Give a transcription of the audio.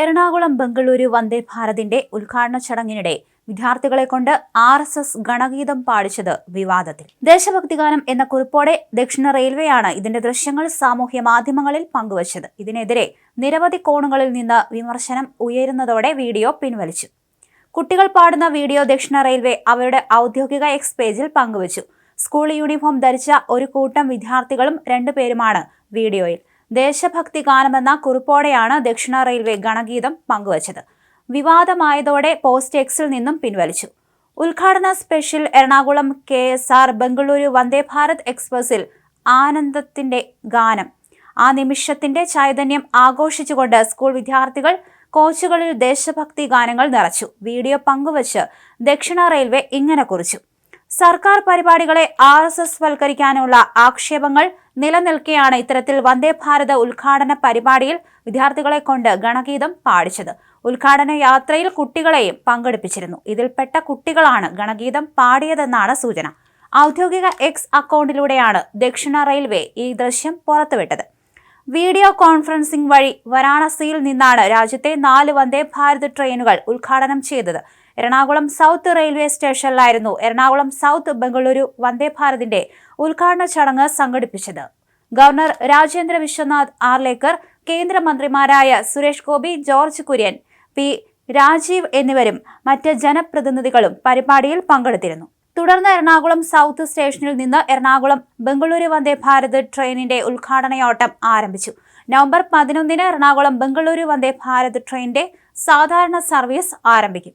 എറണാകുളം ബംഗളൂരു വന്ദേ ഭാരതിന്റെ ഉദ്ഘാടന ചടങ്ങിനിടെ വിദ്യാർത്ഥികളെ കൊണ്ട് ആർ എസ് എസ് ഗണഗീതം പാടിച്ചത് വിവാദത്തിൽ. ദേശഭക്തിഗാനം എന്ന കുറിപ്പോടെ ദക്ഷിണ റെയിൽവേയാണ് ഇതിന്റെ ദൃശ്യങ്ങൾ സാമൂഹ്യ മാധ്യമങ്ങളിൽ പങ്കുവച്ചത്. ഇതിനെതിരെ നിരവധി കോണുകളിൽ നിന്ന് വിമർശനം ഉയരുന്നതോടെ വീഡിയോ പിൻവലിച്ചു. കുട്ടികൾ പാടുന്ന വീഡിയോ ദക്ഷിണ റെയിൽവേ അവരുടെ ഔദ്യോഗിക എക്സ് പേജിൽ പങ്കുവച്ചു. സ്കൂൾ യൂണിഫോം ധരിച്ച ഒരു കൂട്ടം വിദ്യാർത്ഥികളും രണ്ടുപേരുമാണ് വീഡിയോയിൽ ദേശഭക്തി ഗാനമെന്ന കുറിപ്പോടെയാണ് ദക്ഷിണ റെയിൽവേ ഗണഗീതം പങ്കുവച്ചത്. വിവാദമായതോടെ പോസ്റ്റ് എക്സിൽ നിന്നും പിൻവലിച്ചു. ഉദ്ഘാടന special Ernakulam K S R Bengaluru Vande Bharat എക്സ്പ്രസിൽ ആനന്ദത്തിന്റെ ഗാനം. ആ നിമിഷത്തിന്റെ ചൈതന്യം ആഘോഷിച്ചുകൊണ്ട് സ്കൂൾ വിദ്യാർത്ഥികൾ കോച്ചുകളിൽ ദേശഭക്തി ഗാനങ്ങൾ നിറച്ചു. വീഡിയോ പങ്കുവച്ച് ദക്ഷിണ റെയിൽവേ ഇങ്ങനെ കുറിച്ചു. സർക്കാർ പരിപാടികളെ ആർ എസ് എസ് വൽക്കരിക്കാനുള്ള ആക്ഷേപങ്ങൾ നിലനിൽക്കെയാണ് ഇത്തരത്തിൽ വന്ദേ ഭാരത് ഉദ്ഘാടന പരിപാടിയിൽ വിദ്യാർത്ഥികളെ കൊണ്ട് ഗണഗീതം പാടിച്ചത്. ഉദ്ഘാടന യാത്രയിൽ കുട്ടികളെയും പങ്കെടുപ്പിച്ചിരുന്നു. ഇതിൽപ്പെട്ട കുട്ടികളാണ് ഗണഗീതം പാടിയതെന്നാണ് സൂചന. ഔദ്യോഗിക എക്സ് അക്കൗണ്ടിലൂടെയാണ് ദക്ഷിണ റെയിൽവേ ഈ ദൃശ്യം പുറത്തുവിട്ടത്. വീഡിയോ കോൺഫറൻസിംഗ് വഴി വരാണസിയിൽ നിന്നാണ് രാജ്യത്തെ നാല് വന്ദേ ഭാരത് ട്രെയിനുകൾ ഉദ്ഘാടനം ചെയ്തത്. എറണാകുളം സൗത്ത് റെയിൽവേ സ്റ്റേഷനിലായിരുന്നു എറണാകുളം സൗത്ത് ബംഗളൂരു വന്ദേ ഭാരതിന്റെ ഉദ്ഘാടന ചടങ്ങ് സംഘടിപ്പിച്ചത്. ഗവർണർ രാജേന്ദ്ര വിശ്വനാഥ് ആർലേക്കർ കേന്ദ്രമന്ത്രിമാരായ സുരേഷ് ഗോപി ജോർജ് കുര്യൻ പി രാജീവ് എന്നിവരും മറ്റ് ജനപ്രതിനിധികളും പരിപാടിയിൽ പങ്കെടുത്തിരുന്നു. തുടർന്ന് എറണാകുളം സൗത്ത് സ്റ്റേഷനിൽ നിന്ന് എറണാകുളം ബംഗളൂരു വന്ദേ ഭാരത് ട്രെയിനിന്റെ ഉദ്ഘാടനയോട്ടം ആരംഭിച്ചു. നവംബർ പതിനൊന്നിന് എറണാകുളം ബംഗളൂരു വന്ദേ ഭാരത് ട്രെയിനിന്റെ സാധാരണ സർവീസ് ആരംഭിക്കും.